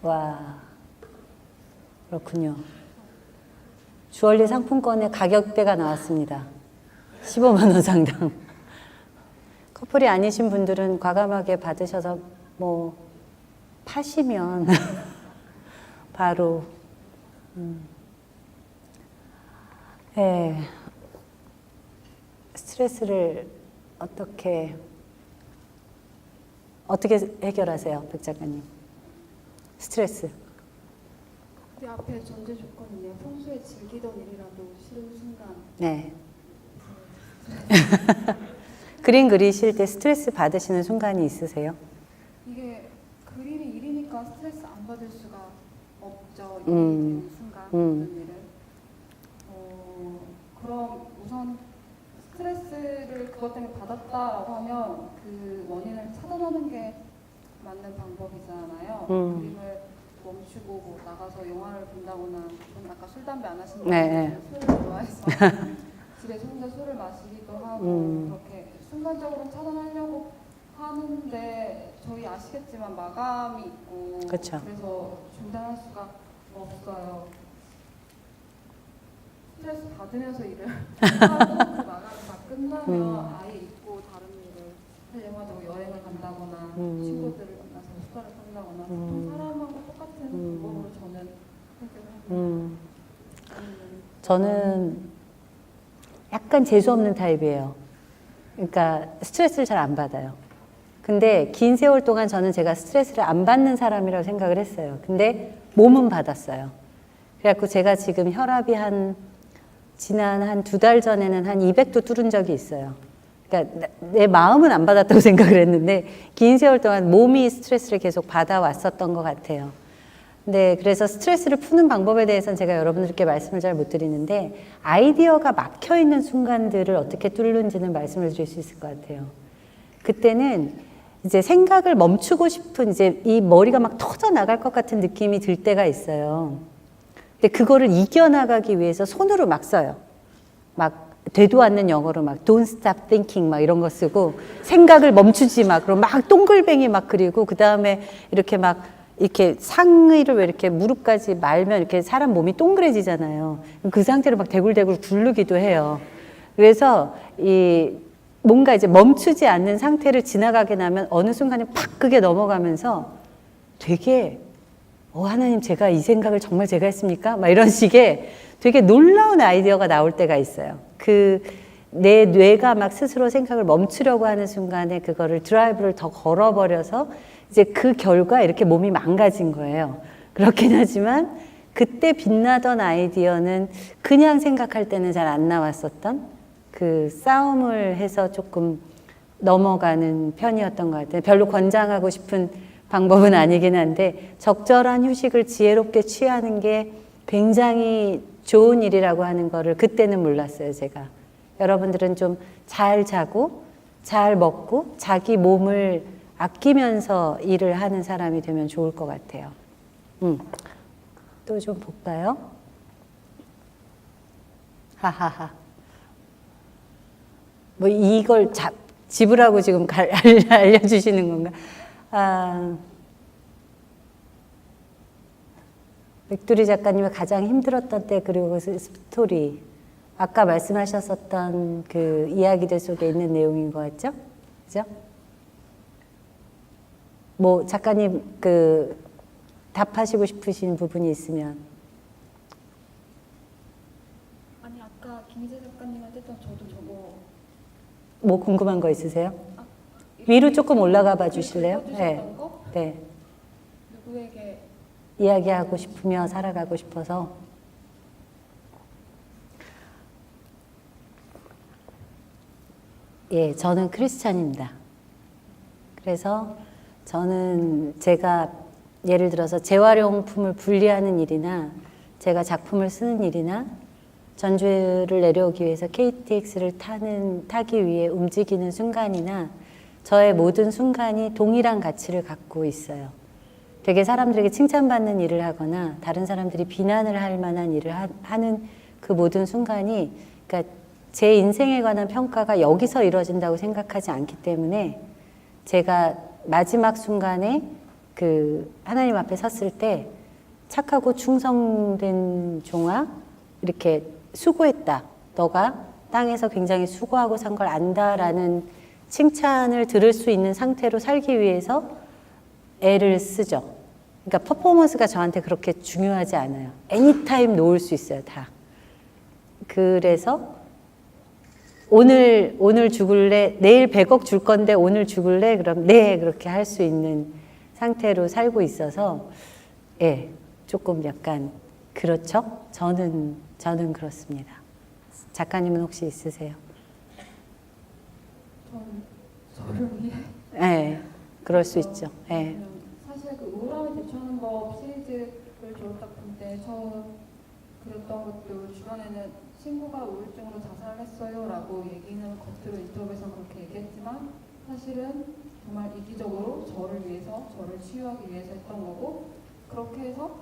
와, 그렇군요. 주얼리 상품권의 가격대가 나왔습니다. 15만 원 상당. 커플이 아니신 분들은 과감하게 받으셔서 뭐 파시면 바로 음. 예. 스트레스를 어떻게 어떻게 해결하세요, 백 작가님? 스트레스. 그 앞에 전제 조건이네요. 평소에 즐기던 일이라도 싫은 순간 네. 그림 그리실 때 스트레스 받으시는 순간이 있으세요? 이게 그림이 일이니까 스트레스 안 받을 수가 없죠. 음. 순간 음. 모든 일을. 어, 그럼 우선 스트레스를 그것 때문에 받았다라고 하면 그 원인을 차단하는 게 맞는 방법이잖아요. 음. 그림을 멈추고 뭐 나가서 영화를 본다거나 좀 아까 술 담배 안 하시는 네, 분들 술을 좋아해서 집에서 혼자 술을 마시기도 하고 음. 그렇게 순간적으로 차단하려고 하는데 저희 아시겠지만 마감이 있고 그쵸. 래서 중단할 수가 없어요. 스트레스 받으면서 일을 하고 그 마감이 다 끝나면 음. 아예 잊고 다른 일을 하려고 여행을 간다거나 음. 친구들을 만나서 수다를 떤다거나 보통 음. 사람하고 똑같은 음. 방법으로 저는 해결을 하고 음, 저는 약간 재수 없는 타입이에요. 그러니까 스트레스를 잘 안 받아요. 근데 긴 세월 동안 저는 제가 스트레스를 안 받는 사람이라고 생각을 했어요. 근데 몸은 받았어요. 그래갖고 제가 지금 혈압이 한 지난 한 두 달 전에는 한 200도 뚫은 적이 있어요. 그러니까 나- 내 마음은 안 받았다고 생각을 했는데 긴 세월 동안 몸이 스트레스를 계속 받아왔었던 것 같아요. 네, 그래서 스트레스를 푸는 방법에 대해서는 제가 여러분들께 말씀을 잘 못 드리는데 아이디어가 막혀 있는 순간들을 어떻게 뚫는지는 말씀을 드릴 수 있을 것 같아요. 그때는 이제 생각을 멈추고 싶은 이제 이 머리가 막 터져 나갈 것 같은 느낌이 들 때가 있어요. 근데 그거를 이겨나가기 위해서 손으로 막 써요. 막 되도 않는 영어로 막 don't stop thinking 막 이런 거 쓰고 생각을 멈추지 마. 그럼 막 동글뱅이 막 그리고 그 다음에 이렇게 막 이렇게 상의를 왜 이렇게 무릎까지 말면 이렇게 사람 몸이 동그래지잖아요. 그 상태로 막 대굴대굴 굴르기도 해요. 그래서 이 뭔가 이제 멈추지 않는 상태를 지나가게 나면 어느 순간에 팍 그게 넘어가면서 되게 어, 하나님, 제가 이 생각을 정말 제가 했습니까? 막 이런 식의 되게 놀라운 아이디어가 나올 때가 있어요. 그, 내 뇌가 막 스스로 생각을 멈추려고 하는 순간에 그거를 드라이브를 더 걸어버려서 이제 그 결과 이렇게 몸이 망가진 거예요. 그렇긴 하지만 그때 빛나던 아이디어는 그냥 생각할 때는 잘 안 나왔었던 그 싸움을 해서 조금 넘어가는 편이었던 것 같아요. 별로 권장하고 싶은 방법은 아니긴 한데 적절한 휴식을 지혜롭게 취하는 게 굉장히 좋은 일이라고 하는 거를 그때는 몰랐어요, 제가. 여러분들은 좀 잘 자고 잘 먹고 자기 몸을 아끼면서 일을 하는 사람이 되면 좋을 것 같아요. 음. 또 좀 볼까요? 하하하. 뭐 이걸 잡, 집으라고 지금 갈- 알려주시는 건가? 아, 맥두리 작가님의 가장 힘들었던 때 그리고 그 스토리 아까 말씀하셨었던 그 이야기들 속에 있는 내용인 것 같죠? 그죠? 뭐 작가님 그 답하시고 싶으신 부분이 있으면 아니 아까 김희재 작가님한테 했던 저도 저거 뭐 궁금한 거 있으세요? 위로 조금 올라가 봐 주실래요? 네. 네. 거 네. 누구에게 이야기하고 싶으며 살아가고 싶어서 예, 저는 크리스찬입니다. 그래서 저는 제가 예를 들어서 재활용품을 분리하는 일이나 제가 작품을 쓰는 일이나 전주를 내려오기 위해서 KTX를 타는 타기 위해 움직이는 순간이나 저의 모든 순간이 동일한 가치를 갖고 있어요. 되게 사람들에게 칭찬받는 일을 하거나 다른 사람들이 비난을 할 만한 일을 하, 는그 모든 순간이 그러니까 제 인생에 관한 평가가 여기서 이루어진다고 생각하지 않기 때문에 제가 마지막 순간에 그 하나님 앞에 섰을 때 착하고 충성된 종아 이렇게 수고했다. 너가 땅에서 굉장히 수고하고 산 걸 안다라는 칭찬을 들을 수 있는 상태로 살기 위해서 애를 쓰죠. 그러니까 퍼포먼스가 저한테 그렇게 중요하지 않아요. 애니타임 놓을 수 있어요, 다. 그래서 오늘 오늘 죽을래 내일 100억 줄 건데 오늘 죽을래 그럼 네 그렇게 할 수 있는 상태로 살고 있어서 예 조금 약간 그렇죠 저는 저는 그렇습니다 작가님은 혹시 있으세요? 위해 예 그럴 수 있죠. 예. 사실 그 우울함을 대처하는 법 시리즈를 졸업작품 때 처음 그렸던 것도 주변에는 친구가 우울증으로 자살했어요라고 얘기는 겉으로 인터뷰에서 그렇게 얘기했지만 사실은 정말 이기적으로 저를 위해서 저를 치유하기 위해서 했던 거고 그렇게 해서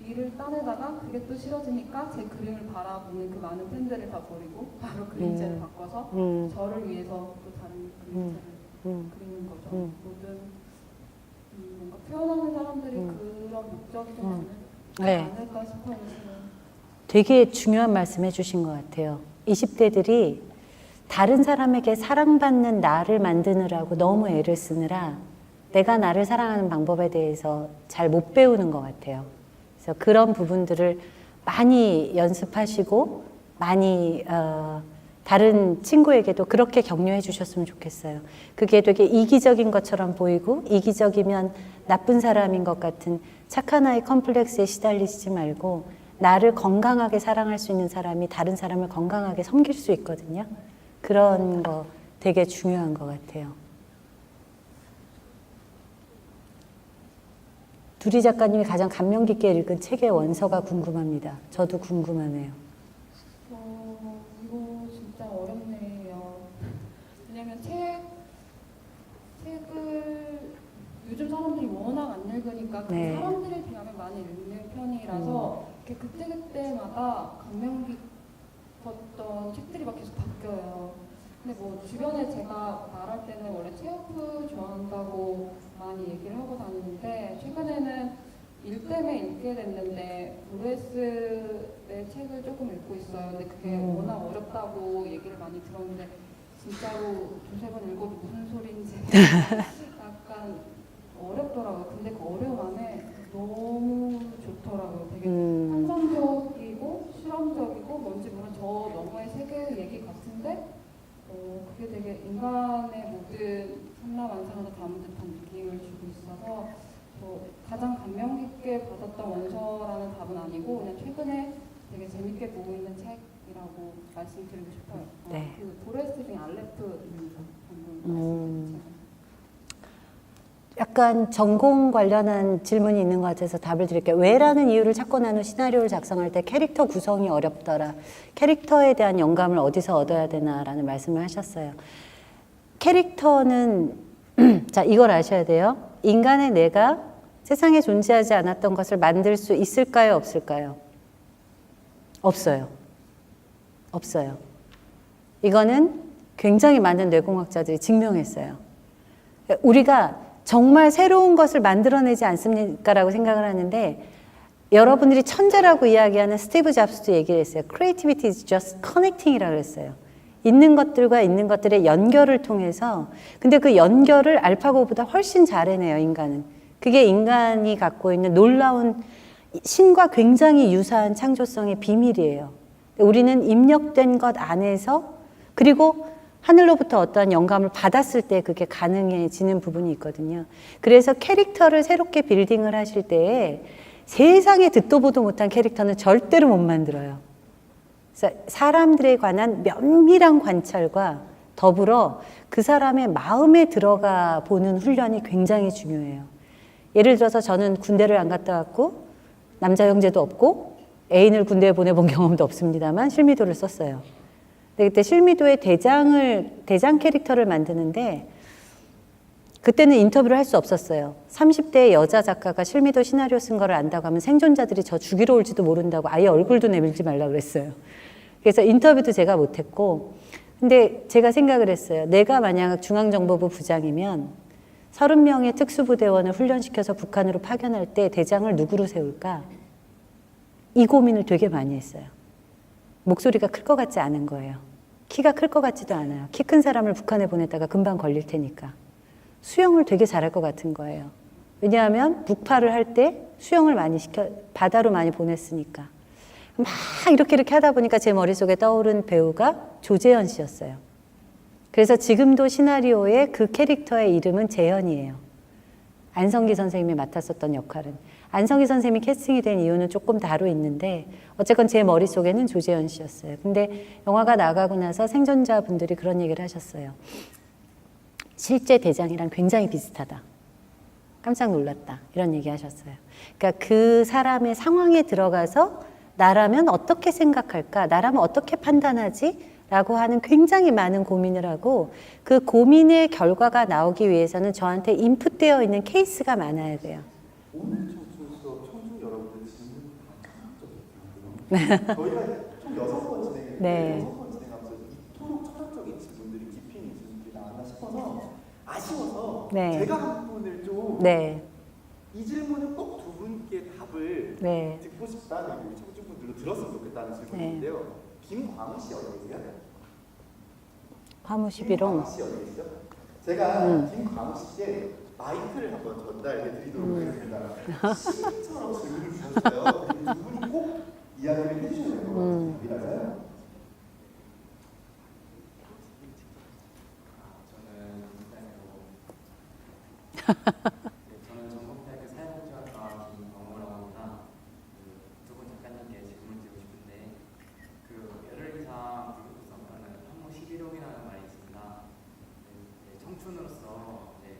일을 따내다가 그게 또 싫어지니까 제 그림을 바라보는 그 많은 팬들을 다 버리고 바로 그림체를 음. 바꿔서 음, 저를 위해서 또 그림체를 음, 그리는 거죠. 음. 모든 음, 뭔가 표현하는 사람들이 음. 그런 목적이 좀 음. 네. 않을까 싶어요. 되게 중요한 말씀 해주신 것 같아요 20대들이 다른 사람에게 사랑받는 나를 만드느라고 너무 애를 쓰느라 내가 나를 사랑하는 방법에 대해서 잘 못 배우는 것 같아요. 그래서 그런 부분들을 많이 연습하시고 많이 어, 다른 친구에게도 그렇게 격려해 주셨으면 좋겠어요. 그게 되게 이기적인 것처럼 보이고 이기적이면 나쁜 사람인 것 같은 착한 아이 컴플렉스에 시달리지 말고 나를 건강하게 사랑할 수 있는 사람이 다른 사람을 건강하게 섬길 수 있거든요. 그런 거 되게 중요한 것 같아요. 두리 작가님이 가장 감명 깊게 읽은 책의 원서가 궁금합니다. 저도 궁금하네요. 어, 이거 진짜 어렵네요. 왜냐면 책 책을 요즘 사람들이 워낙 안 읽으니까 그 네. 사람들에 비하면 많이 읽는 편이라서 이렇게 그때 그때마다 감명 깊었던 책들이 막 계속 바뀌어요. 근데 뭐 주변에 제가 말할 때는 원래 체육부 좋아한다고 많이 얘기를 하고 다니는데 최근에는 일 때문에 읽게 됐는데 브레스의 책을 조금 읽고 있어요. 근데 그게 음. 워낙 어렵다고 얘기를 많이 들었는데 진짜로 두세 번 읽어도 무슨 소리인지 약간 어렵더라고요. 근데 그 어려움 안에 너무 좋더라고요. 되게 음, 환상적이고 실험적이고 뭔지 모르는 저 너머의 세계의 얘기 같은데 어, 그게 되게 인간의 모든 삼라만상을 담은 듯한 느낌을 주고 있어서 저 가장 감명 깊게 받았던 원서라는 답은 아니고 그냥 최근에 되게 재밌게 보고 있는 책이라고 말씀드리고 싶어요. 어, 네. 그 도레스 중에 알레프입니다. 방금 음. 말씀드린 책. 약간 전공 관련한 질문이 있는 것 같아서 답을 드릴게요. 왜라는 이유를 찾고 난후 시나리오를 작성할 때 캐릭터 구성이 어렵더라. 캐릭터에 대한 영감을 어디서 얻어야 되나라는 말씀을 하셨어요. 캐릭터는 자 이걸 아셔야 돼요. 인간의 내가 세상에 존재하지 않았던 것을 만들 수 있을까요, 없을까요? 없어요. 없어요. 이거는 굉장히 많은 뇌공학자들이 증명했어요. 우리가 정말 새로운 것을 만들어내지 않습니까라고 생각을 하는데 여러분들이 천재라고 이야기하는 스티브 잡스도 얘기를 했어요. Creativity is just connecting이라고 그랬어요. 있는 것들과 있는 것들의 연결을 통해서 근데 그 연결을 알파고보다 훨씬 잘 해내요, 인간은. 그게 인간이 갖고 있는 놀라운 신과 굉장히 유사한 창조성의 비밀이에요. 우리는 입력된 것 안에서 그리고 하늘로부터 어떠한 영감을 받았을 때 그게 가능해지는 부분이 있거든요. 그래서 캐릭터를 새롭게 빌딩을 하실 때에 세상에 듣도 보도 못한 캐릭터는 절대로 못 만들어요. 사람들에 관한 면밀한 관찰과 더불어 그 사람의 마음에 들어가 보는 훈련이 굉장히 중요해요. 예를 들어서 저는 군대를 안 갔다 왔고 남자 형제도 없고 애인을 군대에 보내본 경험도 없습니다만 실미도를 썼어요. 근데 그때 실미도의 대장을 대장 캐릭터를 만드는데 그때는 인터뷰를 할 수 없었어요. 30대의 여자 작가가 실미도 시나리오 쓴 거를 안다고 하면 생존자들이 저 죽이러 올지도 모른다고 아예 얼굴도 내밀지 말라 그랬어요. 그래서 인터뷰도 제가 못했고, 근데 제가 생각을 했어요. 내가 만약 중앙정보부 부장이면 30명의 특수부대원을 훈련시켜서 북한으로 파견할 때 대장을 누구로 세울까? 이 고민을 되게 많이 했어요. 목소리가 클 것 같지 않은 거예요. 키가 클 것 같지도 않아요. 키 큰 사람을 북한에 보냈다가 금방 걸릴 테니까. 수영을 되게 잘할 것 같은 거예요. 왜냐하면 북파를 할 때 수영을 많이 시켜, 바다로 많이 보냈으니까. 막 이렇게 이렇게 하다 보니까 제 머릿속에 떠오른 배우가 조재현 씨였어요. 그래서 지금도 시나리오의 그 캐릭터의 이름은 재현이에요. 안성기 선생님이 맡았었던 역할은. 안성기 선생님이 캐스팅이 된 이유는 조금 다루 있는데 어쨌건 제 머릿속에는 조재현 씨였어요. 근데 영화가 나가고 나서 생존자분들이 그런 얘기를 하셨어요. 실제 대장이랑 굉장히 비슷하다. 깜짝 놀랐다. 이런 얘기 하셨어요. 그러니까 그 사람의 상황에 들어가서 나라면 어떻게 생각할까? 나라면 어떻게 판단하지? 라고 하는 굉장히 많은 고민을 하고 그 고민의 결과가 나오기 위해서는 저한테 인풋되어 있는 케이스가 많아야 돼요. 오늘 청춘 수업 청춘 여러분들 질문 다 저희가 총 여섯 번 진행했는데 네. 여섯 번 진행하면서 이토록 철학적인 질문들이 깊이 있는 질문들이 나왔나 싶어서 아쉬워서 네. 제가 한 분을 좀이 네, 질문은 꼭 두 분께 답을 네. 듣고 싶다는 우리 청춘분들도 들었으면 좋겠다는 질문인데요. 김광우 씨 어디 계세요? 화무시비롱. 김광우 씨 어디 계시죠? 제가 음. 김광우 씨께 마이크를 한번 전달해 드리도록 하겠습니다. 시처럼 질문을 주셨어요. 두 분이 꼭 이야기를 해주셔야 될것 음. 같습니다. 저는 네, 저 는 전국대학교 사회복지학과 김광호라고 합니다. 두분 작가님께 질문 드리고 싶은데 그 열흘 이상 불구성하는 한모 11호이라는 말이 있습니다. 네, 네, 청춘으로서 네,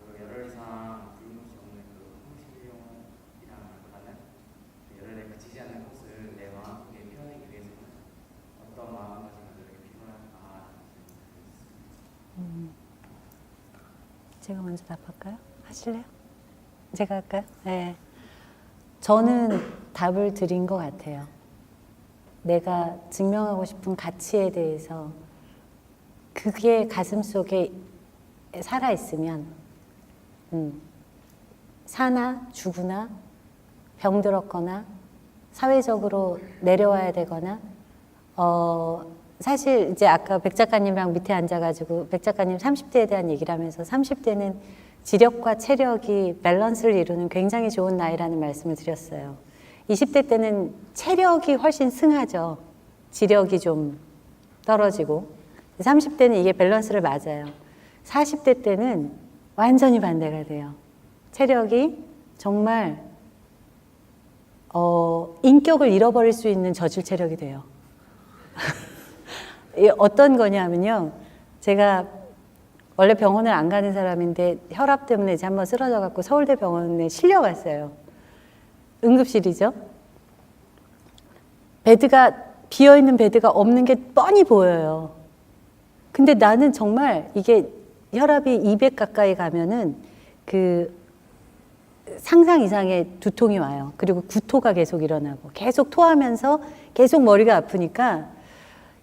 그 열흘 이상 불구성 없는 그 한모 11호이라는 말보다는 그 열흘에 그치지 않는 것을 내 마음속에 표현하기 위해서는 어떤 마음가짐을 이렇게 필요할까 제가 먼저 답할까요? 하실래요? 제가 할까요? 네. 저는 답을 드린 것 같아요. 내가 증명하고 싶은 가치에 대해서 그게 가슴 속에 살아있으면, 음, 사나 죽으나 병들었거나 사회적으로 내려와야 되거나, 어, 사실 이제 아까 백 작가님이랑 밑에 앉아가지고 백 작가님 30대에 대한 얘기를 하면서 30대는 지력과 체력이 밸런스를 이루는 굉장히 좋은 나이라는 말씀을 드렸어요. 20대 때는 체력이 훨씬 승하죠. 지력이 좀 떨어지고. 30대는 이게 밸런스를 맞아요. 40대 때는 완전히 반대가 돼요. 체력이 정말 어, 인격을 잃어버릴 수 있는 저질 체력이 돼요. 이 어떤 거냐면요. 제가 원래 병원을 안 가는 사람인데 혈압 때문에 이제 한번 쓰러져 갖고 서울대 병원에 실려갔어요. 응급실이죠. 베드가 비어 있는 베드가 없는 게 뻔히 보여요. 근데 나는 정말 이게 혈압이 200 가까이 가면은 그 상상 이상의 두통이 와요. 그리고 구토가 계속 일어나고 계속 토하면서 계속 머리가 아프니까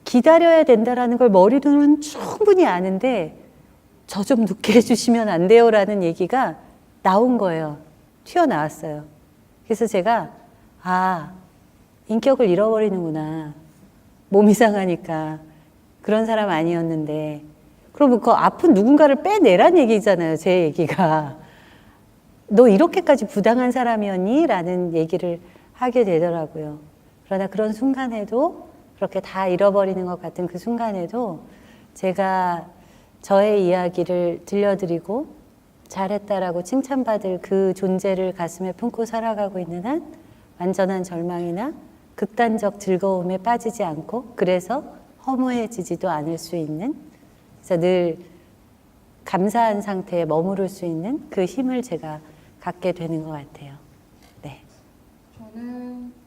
기다려야 된다라는 걸 머리로는 충분히 아는데 저 좀 늦게 해주시면 안 돼요라는 얘기가 나온 거예요. 튀어나왔어요. 그래서 제가 아 인격을 잃어버리는구나. 몸 이 상하니까 그런 사람 아니었는데 그러면 그 아픈 누군가를 빼내란 얘기잖아요. 제 얘기가. 너 이렇게까지 부당한 사람이었니? 라는 얘기를 하게 되더라고요. 그러나 그런 순간에도 그렇게 다 잃어버리는 것 같은 그 순간에도 제가 저의 이야기를 들려드리고 잘했다라고 칭찬받을 그 존재를 가슴에 품고 살아가고 있는 한 완전한 절망이나 극단적 즐거움에 빠지지 않고 그래서 허무해지지도 않을 수 있는 그래서 늘 감사한 상태에 머무를 수 있는 그 힘을 제가 갖게 되는 것 같아요. 네. 저는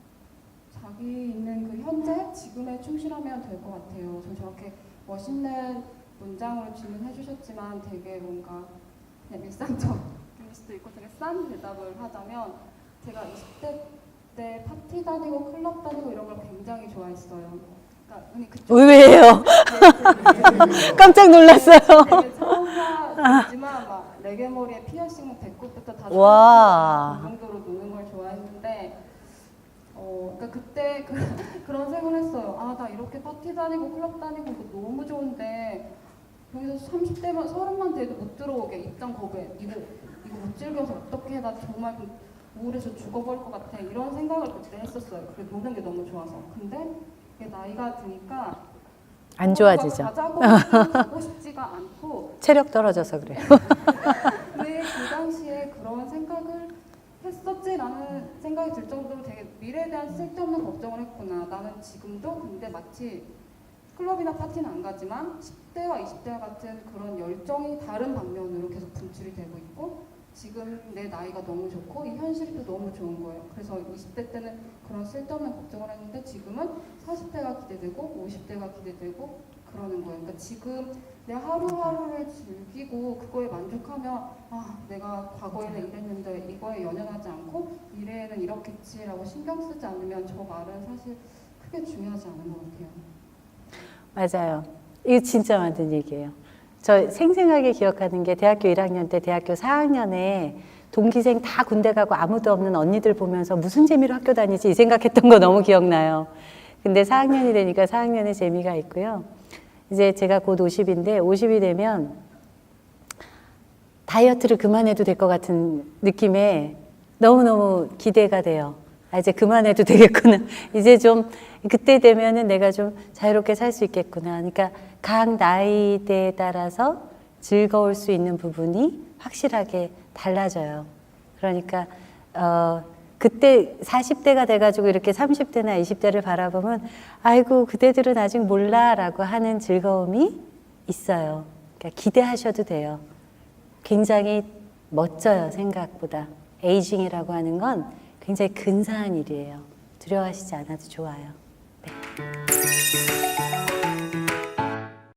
있는 그 현재 지금에 충실하면 될 것 같아요. 저 저렇게 멋있는 문장으로 질문해 주셨지만 되게 뭔가 그냥 일상적일 수도 있고 되게 싼 대답을 하자면 제가 20대 그때 파티 다니고 클럽 다니고 이런 걸 굉장히 좋아했어요. 그러니까 그쪽 의외예요. 깜짝 놀랐어요. 되게 처음이지만 막 레게 머리에 피어싱 배꼽부터 다 와. 그 정도로 노는 걸 좋아했는데 어 그때 그, 그런 생각을 했어요. 아 나 이렇게 파티 다니고 클럽 다니고 이거 너무 좋은데 여기서 30대만 30만 돼도 못 들어오게 입장 거부해 이거 이거 못 즐겨서 어떻게 나 정말 그 우울해서 죽어버릴 것 같아 이런 생각을 그때 했었어요. 그래 노는 게 너무 좋아서 근데 이게 나이가 드니까 안 좋아지죠. 가자고 싶지가 않고 체력 떨어져서 그래요. 왜그 당시에 그런 생각을 했었지라는 생각 이 들 정도로 되게 미래에 대한 쓸데없는 걱정을 했구나. 나는 지금도 근데 마치 클럽이나 파티는 안 가지만 10대와 20대 같은 그런 열정이 다른 방면으로 계속 분출이 되고 있고 지금 내 나이가 너무 좋고 이 현실이 또 너무 좋은 거예요. 그래서 20대 때는 그런 쓸데없는 걱정을 했는데 지금은 40대가 기대되고 50대가 기대되고 그러는 거예요. 그러니까 지금 내 하루하루를 즐기고 그거에 만족하면 아 내가 과거에는 이랬는데 이거에 연연하지 않고 미래에는 이렇겠지라고 신경 쓰지 않으면 저 말은 사실 크게 중요하지 않은 것 같아요. 맞아요. 이거 진짜 맞는 얘기예요. 저 생생하게 기억하는 게 대학교 1학년 때 대학교 4학년에 동기생 다 군대 가고 아무도 없는 언니들 보면서 무슨 재미로 학교 다니지 이 생각했던 거 너무 기억나요. 근데 4학년이 되니까 4학년의 재미가 있고요. 이제 제가 곧 50인데 50이 되면 다이어트를 그만해도 될 것 같은 느낌에 너무너무 기대가 돼요. 아, 이제 그만해도 되겠구나. 이제 좀 그때 되면은 내가 좀 자유롭게 살 수 있겠구나. 그러니까 각 나이대에 따라서 즐거울 수 있는 부분이 확실하게 달라져요. 그러니까 어 그때 40대가 돼가지고 이렇게 30대나 20대를 바라보면 아이고 그대들은 아직 몰라라고 하는 즐거움이 있어요. 그러니까 기대하셔도 돼요. 굉장히 멋져요 생각보다 에이징이라고 하는 건 굉장히 근사한 일이에요. 두려워하시지 않아도 좋아요. 네.